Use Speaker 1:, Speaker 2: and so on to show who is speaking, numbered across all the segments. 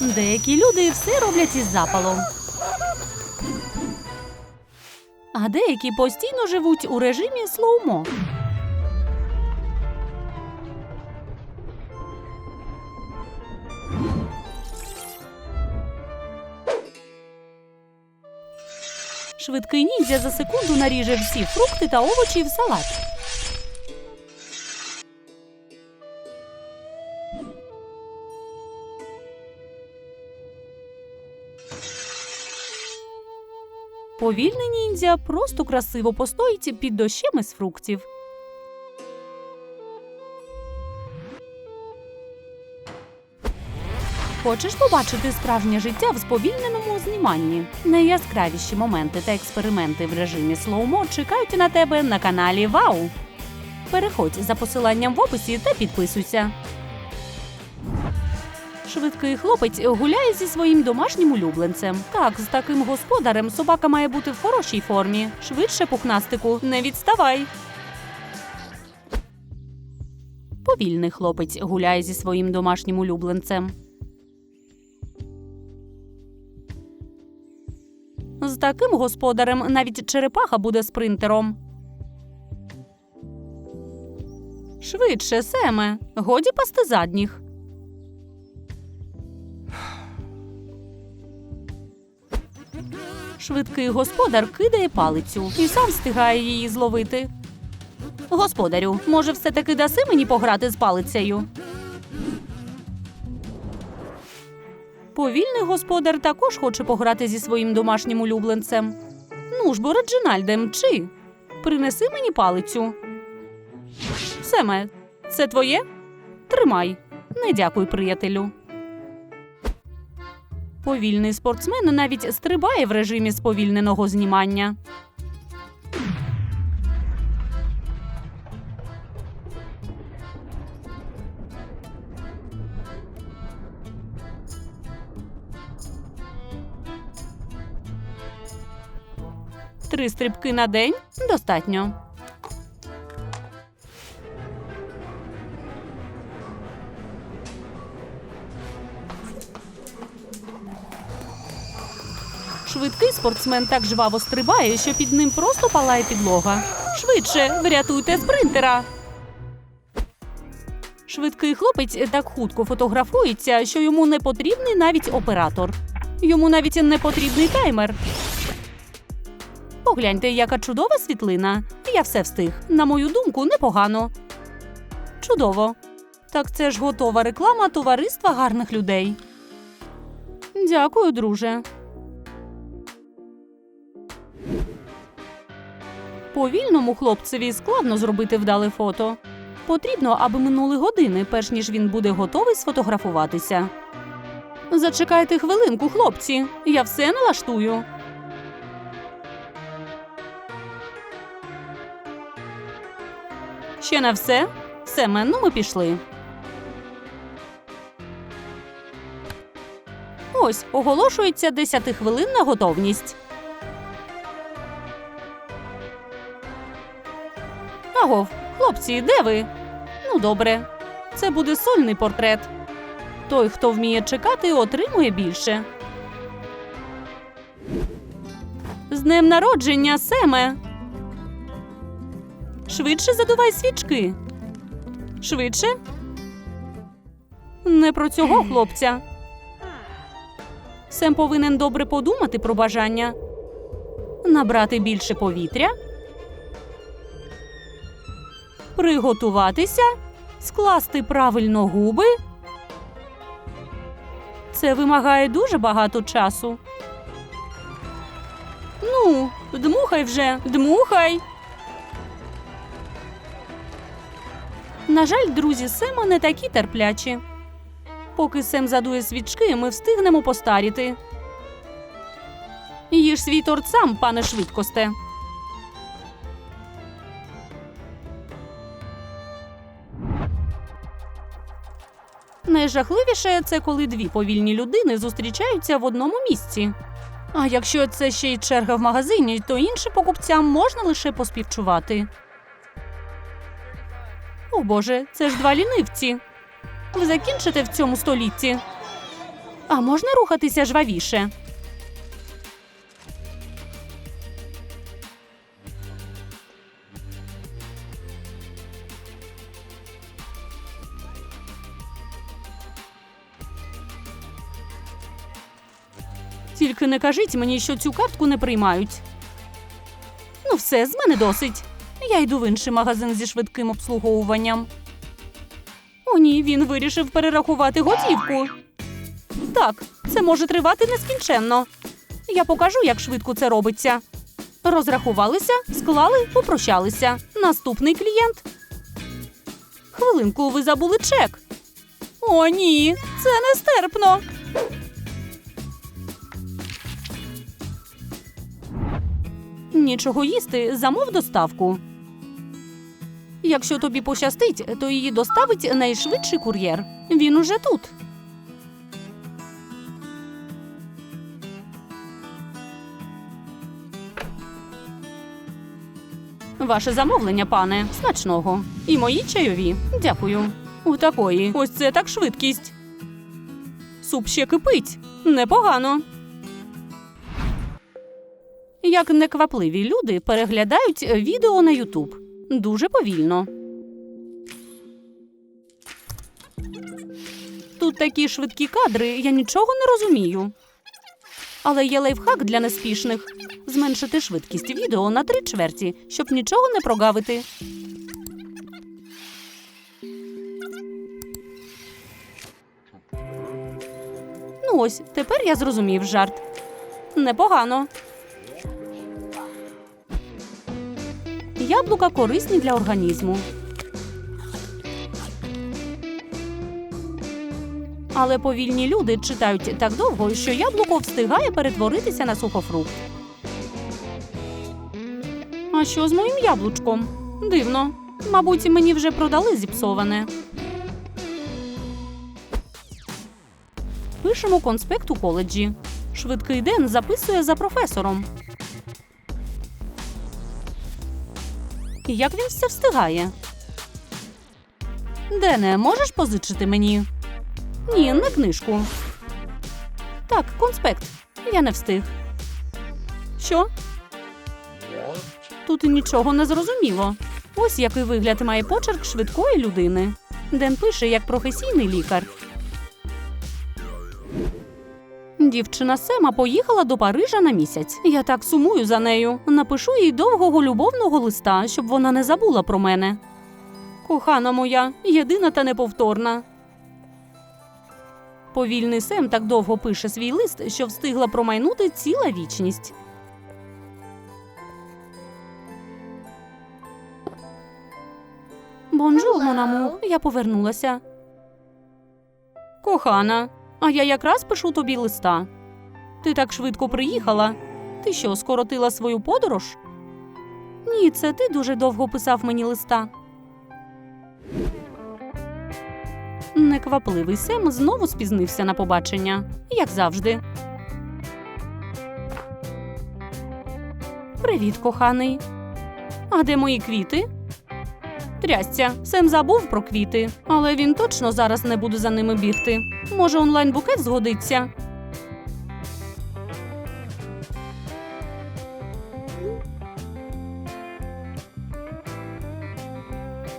Speaker 1: Деякі люди все роблять із запалом. А деякі постійно живуть у режимі слоумо. Швидкий ніндзя за секунду наріже всі фрукти та овочі в салат. Повільний ніндзя просто красиво постоїть під дощем із фруктів. Хочеш побачити справжнє життя в сповільненому зніманні? Найяскравіші моменти та експерименти в режимі слоумо чекають на тебе на каналі Вау. Переходь за посиланням в описі та підписуйся. Швидкий хлопець гуляє зі своїм домашнім улюбленцем. Так, з таким господарем собака має бути в хорошій формі. Швидше пухнастику, не відставай. Повільний хлопець гуляє зі своїм домашнім улюбленцем. З таким господарем навіть черепаха буде спринтером. Швидше, Семе, годі пасти задніх. Швидкий господар кидає палицю і сам встигає її зловити. Господарю, може, все-таки даси мені пограти з палицею? Повільний господар також хоче пограти зі своїм домашнім улюбленцем. Ну ж бо, Реджинальде, мчи. Принеси мені палицю. Семе, це твоє? Тримай. Не дякуй, приятелю. Повільний спортсмен навіть стрибає в режимі сповільненого знімання. Три стрибки на день достатньо. Швидкий спортсмен так жваво стрибає, що під ним просто палає підлога. Швидше врятуйте спринтера. Швидкий хлопець так хутко фотографується, що йому не потрібний навіть оператор. Йому навіть не потрібний таймер. Погляньте, яка чудова світлина. Я все встиг. На мою думку, непогано. Чудово. Так це ж готова реклама товариства гарних людей. Дякую, друже. Повільному хлопцеві складно зробити вдале фото. Потрібно, аби минули години, перш ніж він буде готовий сфотографуватися. Зачекайте хвилинку, хлопці. Я все налаштую. Ще не все? Семе, ну ми пішли. Ось оголошується 10-хвилинна готовність. Агов, хлопці, де ви? Ну, добре. Це буде сольний портрет. Той, хто вміє чекати, отримує більше. З днем народження, Семе. Швидше задувай свічки. Швидше. Не про цього хлопця. Сем повинен добре подумати про бажання. Набрати більше повітря. Приготуватися, скласти правильно губи. Це вимагає дуже багато часу. Ну, дмухай вже, дмухай. На жаль, друзі Сема не такі терплячі. Поки Сем задує свічки, ми встигнемо постаріти. Їж свій торт сам, пане швидкосте. Найжахливіше це коли дві повільні людини зустрічаються в одному місці. А якщо це ще й черга в магазині, то іншим покупцям можна лише поспівчувати. О Боже, це ж два лінивці. Ви закінчите в цьому столітті. А можна рухатися жвавіше? Тільки не кажіть мені, що цю картку не приймають. Ну, все, з мене досить. Я йду в інший магазин зі швидким обслуговуванням. О, ні, він вирішив перерахувати готівку. Так, це може тривати нескінченно. Я покажу, як швидко це робиться. Розрахувалися, склали, попрощалися. Наступний клієнт. Хвилинку, ви забули чек. О, ні, це нестерпно. Нічого їсти, замов доставку. Якщо тобі пощастить, то її доставить найшвидший кур'єр. Він уже тут. Ваше замовлення, пане, смачного. І мої чайові. Дякую. У такої. Ось це так швидкість. Суп ще кипить. Непогано. Як неквапливі люди переглядають відео на Ютуб. Дуже повільно. Тут такі швидкі кадри, я нічого не розумію. Але є лайфхак для неспішних зменшити швидкість відео на три чверті, щоб нічого не прогавити. Ну ось, тепер я зрозумів жарт. Непогано. Яблука корисні для організму. Але повільні люди читають так довго, що яблуко встигає перетворитися на сухофрукт. А що з моїм яблучком? Дивно. Мабуть, мені вже продали зіпсоване. Пишемо конспект у коледжі. Швидкий Ден записує за професором. Як він все встигає? Дене, можеш позичити мені? Ні, не книжку. Так, конспект. Я не встиг. Що? Тут нічого не зрозуміло. Ось який вигляд має почерк швидкої людини. Ден пише як професійний лікар. Дівчина Сема поїхала до Парижа на місяць. Я так сумую за нею. Напишу їй довгого любовного листа, щоб вона не забула про мене. Кохана моя, єдина та неповторна. Повільний Сем так довго пише свій лист, що встигла промайнути ціла вічність. Бонжур, монаму, я повернулася. Кохана, а я якраз пишу тобі листа. Ти так швидко приїхала. Ти що, скоротила свою подорож? Ні, це ти дуже довго писав мені листа. Неквапливий Сем знову спізнився на побачення, як завжди. Привіт, коханий. А де мої квіти? Трясця, Сем забув про квіти, але він точно зараз не буде за ними бігти. Може, онлайн-букет згодиться.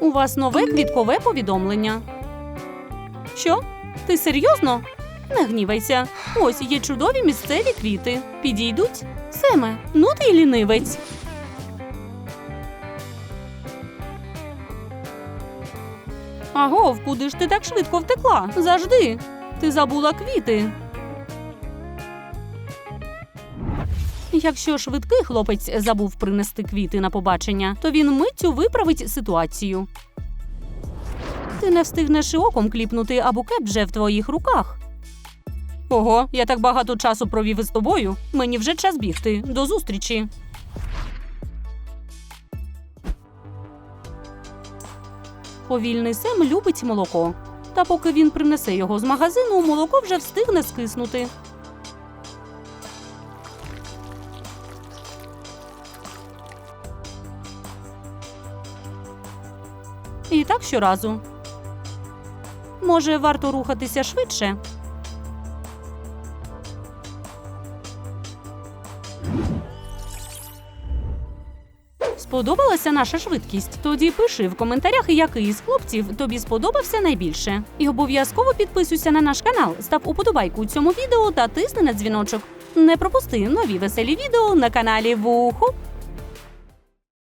Speaker 1: У вас нове квіткове повідомлення. Що? Ти серйозно? Не гнівайся. Ось є чудові місцеві квіти. Підійдуть? Семе, ну ти лінивець. Агов, куди ж ти так швидко втекла? Завжди. Ти забула квіти. Якщо швидкий хлопець забув принести квіти на побачення, то він миттю виправить ситуацію. Ти не встигнеш і оком кліпнути, а букет вже в твоїх руках. Ого, я так багато часу провів із тобою. Мені вже час бігти. До зустрічі. Повільний Сем любить молоко. Та поки він принесе його з магазину, молоко вже встигне скиснути. І так щоразу. Може, варто рухатися швидше? Сподобалася наша швидкість? Тоді пиши в коментарях, який із хлопців тобі сподобався найбільше. І обов'язково підписуйся на наш канал, став уподобайку цьому відео та тисни на дзвіночок. Не пропусти нові веселі відео на каналі Вуху.